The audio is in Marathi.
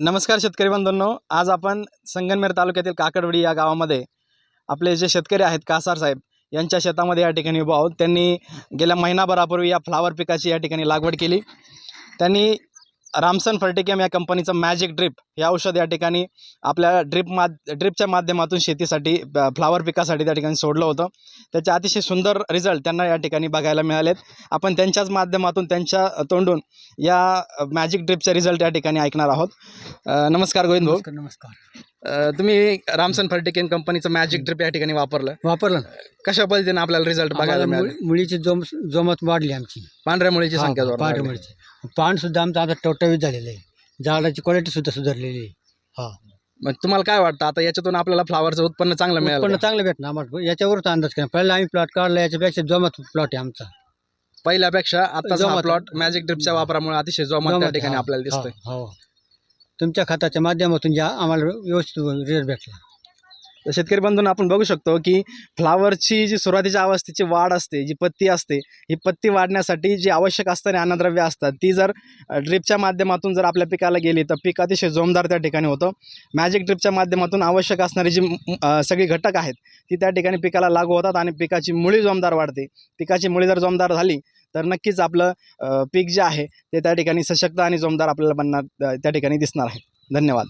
नमस्कार शेतकरी बंधूंनो. आज आपण संगनमेर तालुक्यातील काकडवडी या गावामध्ये आपले जे शेतकरी आहेत कासार साहेब यांच्या शेतामध्ये या ठिकाणी उभा आहोत. त्यांनी गेल्या महिनाभरापूर्वी या फ्लावर पिकाची या ठिकाणी लागवड केली. त्यांनी रामसन फर्टिकेम या कंपनीचं मॅजिक ड्रिप हे औषध या ठिकाणी आपल्या ड्रिप माध ड्रिपच्या माध्यमातून शेतीसाठी फ्लावर पिकासाठी त्या ठिकाणी सोडलं होतं. त्याचे अतिशय सुंदर रिझल्ट त्यांना या ठिकाणी बघायला मिळालेत. आपण त्यांच्याच माध्यमातून त्यांच्या तोंडून या मॅजिक ड्रिपचे रिझल्ट या ठिकाणी ऐकणार आहोत. नमस्कार गोविंद भाऊ. नमस्कार. तुम्ही रामसन फर्टिकेन कंपनीचं मॅजिक ड्रिप या ठिकाणी वापरलं. वापरलं कशा पद्धतीने आपल्याला रिझल्ट बघायला मिळाले? मुळी- मुळीची जोम जोमत वाढली आमची. पांढऱ्या मुळीची संख्या जोरात पांढऱ्या वाढली. मुळीची. पान सुद्धा आमचं आता टवटवीत झालेलं आहे. झाडाची क्वालिटी सुद्धा सुधारलेली आहे. हा. मग तुम्हाला काय वाटतं? आता याच्यातून आपल्याला फ्लावरचं उत्पन्न चांगलं मिळालं उत्पन्न का? चांगलं भेटणार आम्हाला. याच्यावरच अंदाज केला पहिला आम्ही प्लॉट काढला याच्यापेक्षा जोमत प्लॉट आहे आमचा. पहिल्यापेक्षा आताचा जोमात. प्लॉट मॅजिक ड्रिपच्या वापरामुळे अतिशय जोमात त्या जोमात, ठिकाणी हा, आपल्याला दिसतोय. हा, हो. तुमच्या खताच्या माध्यमातून ज्या आम्हाला व्यवस्थित रिझल्ट भेटला. तर शेतकरी बंधून आपण बघू शकतो की फ्लावरची जी सुरुवातीच्या अवस्थेची वाढ असते जी पत्ती असते ही पत्ती वाढण्यासाठी जी आवश्यक असणारी अन्नद्रव्य असतात ती जर ड्रिपच्या माध्यमातून जर आपल्या पिकाला गेली तर पीक अतिशय जोमदार त्या ठिकाणी होतं. मॅजिक ड्रिपच्या माध्यमातून आवश्यक असणारी जी सगळी घटक आहेत ती त्या ठिकाणी पिकाला लागू होतात आणि पिकाची मुळी जोमदार वाढते. पिकाची मुळी जर जोमदार झाली तर नक्कीच आपलं पीक जे आहे ते त्या ठिकाणी सशक्त आणि जोमदार आपल्याला बनणार त्या ठिकाणी दिसणार आहे. धन्यवाद.